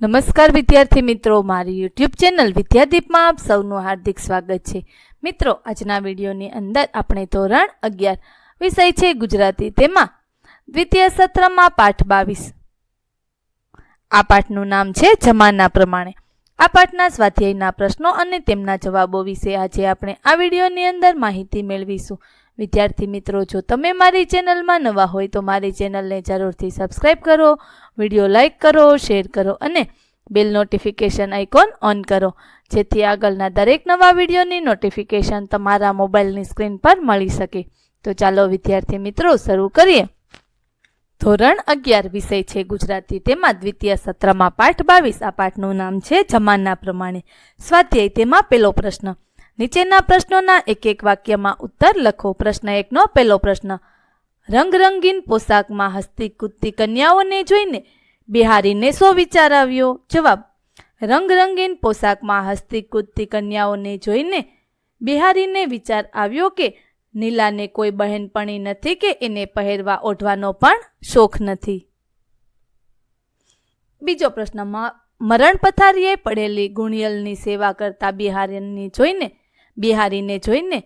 નમસ્કાર વિદ્યાર્થી મિત્રો, મારી યુટ્યુબ ચેનલ વિદ્યાદીપમાં આપ સૌનું હાર્દિક સ્વાગત છે. મિત્રો, આજના વિડીયોની અંદર આપણે ધોરણ અગિયાર વિષય છે ગુજરાતી. તેમાં દ્વિતીય સત્રમાં પાઠ બાવીસ. આ પાઠનું નામ છે જમાના પ્રમાણે. આ પાઠના સ્વાધ્યાયના પ્રશ્નો અને તેમના જવાબો વિશે આજે આપણે આ વિડીયોની અંદર માહિતી મેળવીશું. વિદ્યાર્થી મિત્રો, જો તમે મારી ચેનલમાં નવા હોય તો મારી ચેનલને જરૂરથી સબસ્ક્રાઈબ કરો, વીડિયો લાઇક કરો, શેર કરો અને બેલ નોટિફિકેશન આઇકોન ઓન કરો. જેથી આગળના દરેક નવા વિડીયોની નોટિફિકેશન તમારા મોબાઈલની સ્ક્રીન પર મળી શકે. તો ચાલો વિદ્યાર્થી મિત્રો, શરૂ કરીએ. ધોરણ અગિયાર વિષય છે ગુજરાતી. તેમાં દ્વિતીય સત્રમાં પાઠ બાવીસ. આ પાઠનું નામ છે જમાના પ્રમાણે. સ્વાધ્યાય તેમાં પેલો પ્રશ્ન. નીચેના પ્રશ્નોના એક એક વાક્યમાં ઉત્તર લખો. પ્રશ્ન એકનો પહેલો પ્રશ્ન, રંગરંગીન પોશાકમાં હસતી કૂદતી કન્યાઓને જોઈને બિહારીને શો વિચાર આવ્યો? જવાબ, રંગરંગીન પોશાકમાં હસતી કૂદતી કન્યાઓને જોઈને બિહારીને વિચાર આવ્યો કે નીલાને કોઈ બહેનપણી નથી કે એને પહેરવા ઓઢવાનો પણ શોખ નથી. બીજો પ્રશ્ન મરણ પથારીએ પડેલી ગુણિયલની સેવા કરતા બિહારીને જોઈને બિહારીને જોઈને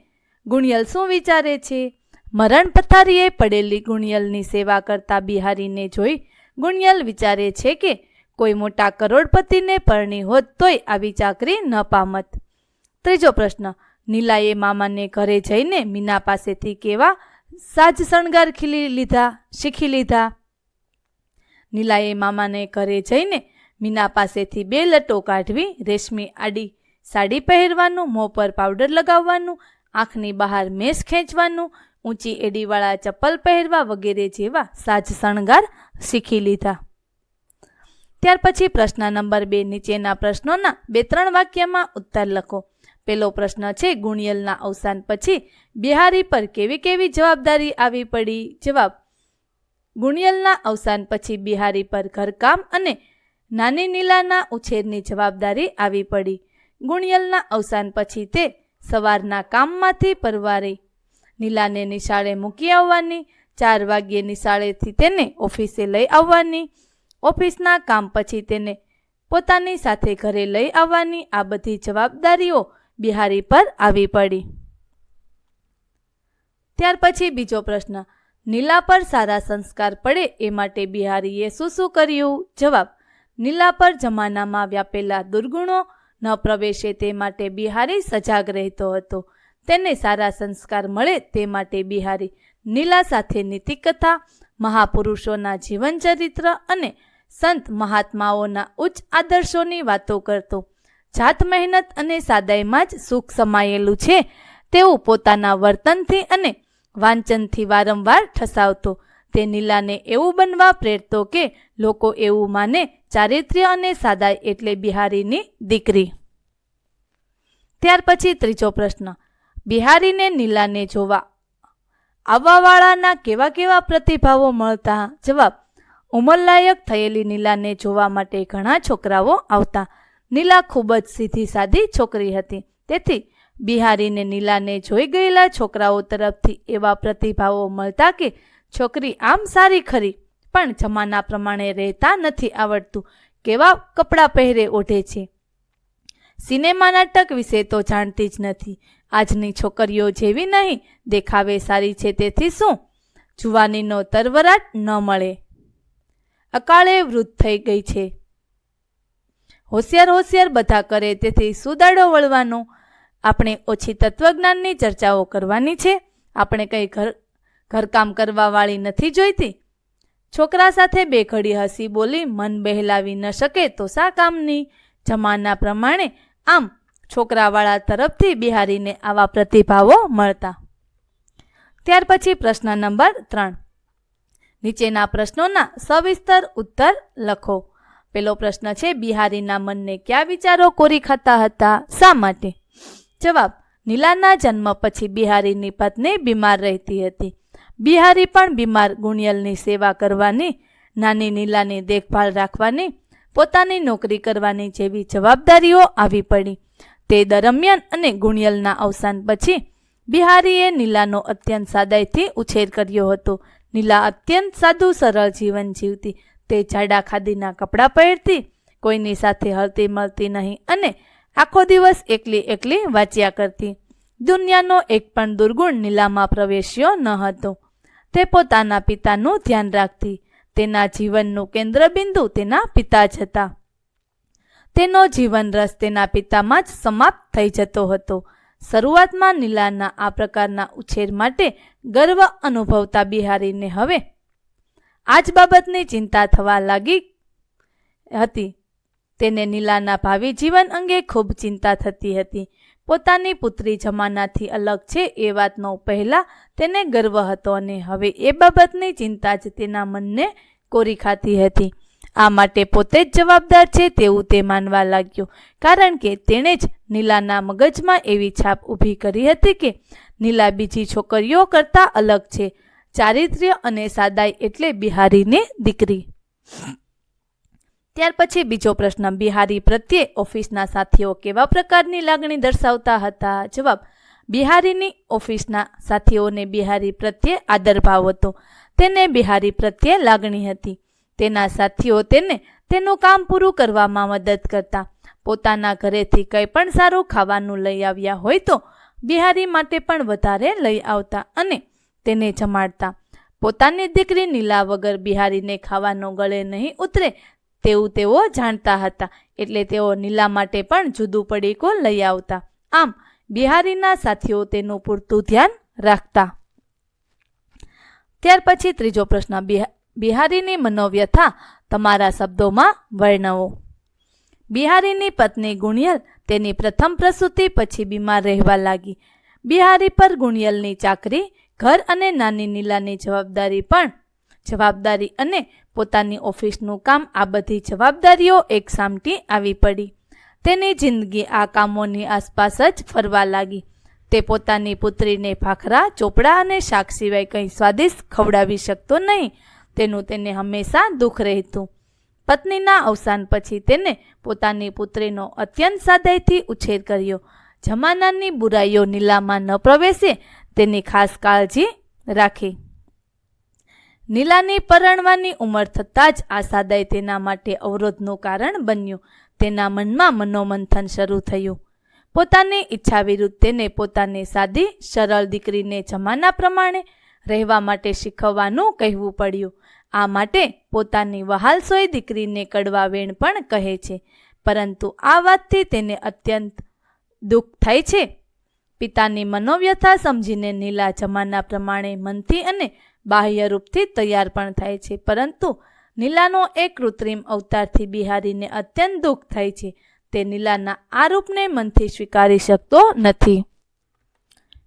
ગુણિયલ શું વિચારે છે? મરણ પથારીએ પડેલી ગુણિયલની સેવા કરતા બિહારીને જોઈ ગુણિયલ વિચારે છે કે કોઈ મોટા કરોડપતિને પરણી હોત તોય આવી ચાકરી ન પામત. ત્રીજો પ્રશ્ન, નીલાએ મામાને ઘરે જઈને મીના પાસેથી કેવા સાજ શણગાર ખીલી લીધા, શીખી લીધા? નીલાએ મામાને ઘરે જઈને મીના પાસેથી બે લટો કાઢવી રેશમી આડી સાડી પહેરવાનું, મોં પર પાવડર લગાવવાનું, આંખની બહાર મેસ ખેંચવાનું, ઊંચી એડીવાળા ચપ્પલ પહેરવા વગેરે જેવા સાજ શણગાર શીખી લીધા. ત્યાર પછી પ્રશ્ન નંબર બે, નીચેના પ્રશ્નોના બે ત્રણ વાક્યમાં ઉત્તર લખો. પેલો પ્રશ્ન છે, ગુણિયલના અવસાન પછી બિહારી પર કેવી કેવી જવાબદારી આવી પડી? જવાબ, ગુણિયલના અવસાન પછી બિહારી પર ઘરકામ અને નાની નીલાના ઉછેરની જવાબદારી આવી પડી. ગુણિયલના અવસાન પછી તે સવારના કામમાંથી પરવારી. નીલાને નિશાળે મૂકી આવવાની, ચાર વાગ્યે નિશાળેથી તેને ઓફિસે લઈ આવવાની. ઓફિસના કામ પછી તેને પોતાની સાથે ઘરે લઈ આવવાની. આ બધી જવાબદારીઓ બિહારી પર આવી પડી. ત્યાર પછી બીજો પ્રશ્ન, નીલા પર સારા સંસ્કાર પડે એ માટે બિહારીએ શું શું કર્યું? જવાબ, નીલા પર જમાનામાં વ્યાપેલા દુર્ગુણો ન પ્રવેશે તે માટે બિહારી સજાગ રહેતો હતો. તેને સારા સંસ્કાર મળે તે માટે બિહારી નીલા સાથે નીતિકથા, મહાપુરુષોના જીવનચરિત્ર અને સંત મહાત્માઓના ઉચ્ચ આદર્શોની વાતો કરતો. જાત મહેનત અને સાદાઈમાં જ સુખ સમાયેલું છે તેવું પોતાના વર્તનથી અને વાંચનથી વારંવાર ઠસાવતો. તે નીલાને એવું બનવા પ્રેરતો કે લોકો એવું માને ચારિત્ર્ય અને સાદાઈ એટલે બિહારીની દીકરી. ત્યાર પછી ત્રીજો પ્રશ્ન, બિહારીને નીલાને જોવા. આવવાવાળાના કેવા કેવા પ્રતિભાવો મળતા? જવાબ, ઉંમરલાયક થયેલી નીલાને જોવા માટે ઘણા છોકરાઓ આવતા. નીલા ખૂબ જ સીધી સાદી છોકરી હતી. તેથી બિહારીને નીલાને જોઈ ગયેલા છોકરાઓ તરફથી એવા પ્રતિભાવો મળતા કે છોકરી આમ સારી ખરી, પણ જમાના પ્રમાણે રહેતા નથી આવડતું. કેવા કપડાં પહેરે ઓઢે છે? સિનેમા નાટક વિશે તો જાણતી જ નથી. આજની છોકરીઓ જેવી નહીં, દેખાવે સારી છે તેથી શું? જુવાનીનો તરવરાટ ન મળે. અકાળે વૃદ્ધ થઈ ગઈ છે. હોશિયાર હોશિયાર બધા કરે તેથી સુદાડો વળવાનો. આપણે ઓછી તત્વજ્ઞાનની ચર્ચાઓ કરવાની છે. આપણે કંઈ ઘર ઘરકામ કરવાવાળી નથી જોઈતી? છોકરા સાથે બે ઘડી હસી બોલી, મન બહેલાવી ન શકે તો શા કામની? જમાના પ્રમાણે આમ છોકરાવાળા તરફથી બિહારીને આવા પ્રતિભાવો મળતા. ત્યાર પછી પ્રશ્ન નંબર ત્રણ. નીચેના પ્રશ્નોના સવિસ્તર ઉત્તર લખો. પેલો પ્રશ્ન છે, બિહારીના મનને કયા વિચારો કોરી ખાતા હતા? શા માટે? જવાબ, નીલાના જન્મ પછી બિહારીની પત્ની બીમાર રહેતી હતી. બિહારી પણ બીમાર ગુણિયલની સેવા કરવાની, નાની નીલાની દેખભાળ રાખવાની, પોતાની નોકરી કરવાની જેવી જવાબદારીઓ આવી પડી. તે દરમિયાન અને ગુણિયલના અવસાન પછી બિહારીએ નીલાનો અત્યંત સાદાઈથી ઉછેર કર્યો હતો. નીલા અત્યંત સાદું, સરળ જીવન જીવતી. તે જાડા ખાદીના કપડાં પહેરતી, કોઈની સાથે હળતી મળતી નહીં અને આખો દિવસ એકલી એકલી વાંચ્યા કરતી. દુનિયાનો એક પણ દુર્ગુણ નીલામાં પ્રવેશ્યો ન હતો. તે પોતાના પિતાનું ધ્યાન રાખતી. તેના જીવનનું કેન્દ્રબિંદુ તેના પિતા જ હતા. તેનો જીવન રસ તેના પિતામાં જ સમાપ્ત થઈ જતો હતો. શરૂઆતમાં નીલાના આ પ્રકારના ઉછેર માટે ગર્વ અનુભવતા બિહારીને હવે આ જ બાબતની ચિંતા થવા લાગી હતી. તેને નીલાના ભાવિ જીવન અંગે ખૂબ ચિંતા થતી હતી. પોતાની પુત્રી જમાનાથી અલગ છે એ વાતનો પહેલા તેને ગર્વ હતો અને હવે એ બાબતની ચિંતા જ તેના મનને કોરી ખાતી હતી. આ માટે પોતે જ જવાબદાર છે તેવું તે માનવા લાગ્યો, કારણ કે તેણે જ નીલાના મગજમાં એવી છાપ ઊભી કરી હતી કે નીલા બીજી છોકરીઓ કરતાં અલગ છે, ચારિત્ર્ય અને સાદાઈ એટલે બિહારીની દીકરી. ત્યાર પછી બીજો પ્રશ્ન, બિહારી પ્રત્યે ઓફિસના સાથીઓ કેવા પ્રકારની લાગણી દર્શાવતા હતા? જવાબ, બિહારીની ઓફિસના સાથીઓને બિહારી પ્રત્યે આદરભાવ હતો. તેને બિહારી પ્રત્યે લાગણી હતી. તેના સાથીઓ તેને તેનું કામ પૂરું કરવામાં મદદ કરતા. પોતાના ઘરેથી કંઈ પણ સારું ખાવાનું લઈ આવ્યા હોય તો બિહારી માટે પણ વધારે લઈ આવતા અને તેને જમાડતા. પોતાની દીકરી નીલા વગર બિહારીને ખાવાનો ગળે નહીં ઉતરે તેવું તેઓ જાણતા હતા. એટલે તેઓ નીલા માટે પણ જુદું પડીકો લઈ આવતા. આમ, બિહારીના સાથીઓ તેનું પૂરતું ધ્યાન રાખતા. ત્યાર પછી ત્રીજો પ્રશ્ન, બિહા- બિહારીની મનોવ્યથા તમારા શબ્દોમાં વર્ણવો. બિહારીની પત્ની ગુણિયલ તેની પ્રથમ પ્રસૂતિ પછી બીમાર રહેવા લાગી. બિહારી પર ગુણિયલની ચાકરી, ઘર અને નાની નીલાની જવાબદારી પણ જવાબદારી અને પોતાની ઓફિસનું કામ આ બધી જવાબદારીઓ એક સામટી આવી પડી. તેની જિંદગી આ કામોની આસપાસ જ ફરવા લાગી. તે પોતાની પુત્રીને ભાખરા, ચોપડા અને શાક સિવાય કંઈ સ્વાદિષ્ટ ખવડાવી શકતો નહીં. તેનું તેને હંમેશા દુઃખ રહેતું. પત્નીના અવસાન પછી તેને પોતાની પુત્રીનો અત્યંત સાદાઈથી ઉછેર કર્યો. જમાનાની બુરાઈઓ, નીલામાં ન પ્રવેશે તેની ખાસ કાળજી રાખી. નીલાની પરણવાની ઉંમર થતાં જ આ સાદાઈ તેના માટે અવરોધનું કારણ બન્યું. તેના મનમાં મનોમંથન શરૂ થયું. પોતાની ઈચ્છા વિરુદ્ધ તેને પોતાની સાદી, સરળ દીકરીને જમાના પ્રમાણે રહેવા માટે શીખવવાનું કહેવું પડ્યું. આ માટે પોતાની વહાલસોઈ દીકરીને કડવા વેણ પણ કહે છે. પરંતુ આ વાતથી તેને અત્યંત દુઃખ થાય છે. પિતાની મનોવ્યથા સમજીને નીલા જમાના પ્રમાણે મનથી અને બાહ્ય રૂપથી તૈયાર પણ થાય છે. પરંતુ નીલાનો એક કૃત્રિમ અવતારથી બિહારીને અત્યંત દુઃખ થાય છે. તે નીલાના આ રૂપને મનથી સ્વીકારી શકતો નથી.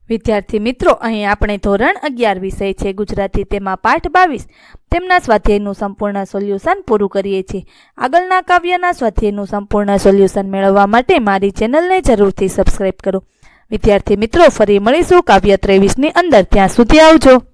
વિદ્યાર્થી મિત્રો, અહીં આપણે ધોરણ અગિયાર વિષય છે ગુજરાતી. તેમાં પાઠ બાવીસ. તેમના સ્વાધ્યાયનું સંપૂર્ણ સોલ્યુશન પૂરું કરીએ છીએ. આગળના કાવ્યના સ્વાધ્યાયનું સંપૂર્ણ સોલ્યુશન મેળવવા માટે મારી ચેનલને જરૂરથી સબસ્ક્રાઈબ કરો. વિદ્યાર્થી મિત્રો, ફરી મળીશું કાવ્ય ત્રેવીસની અંદર. ત્યાં સુધી આવજો.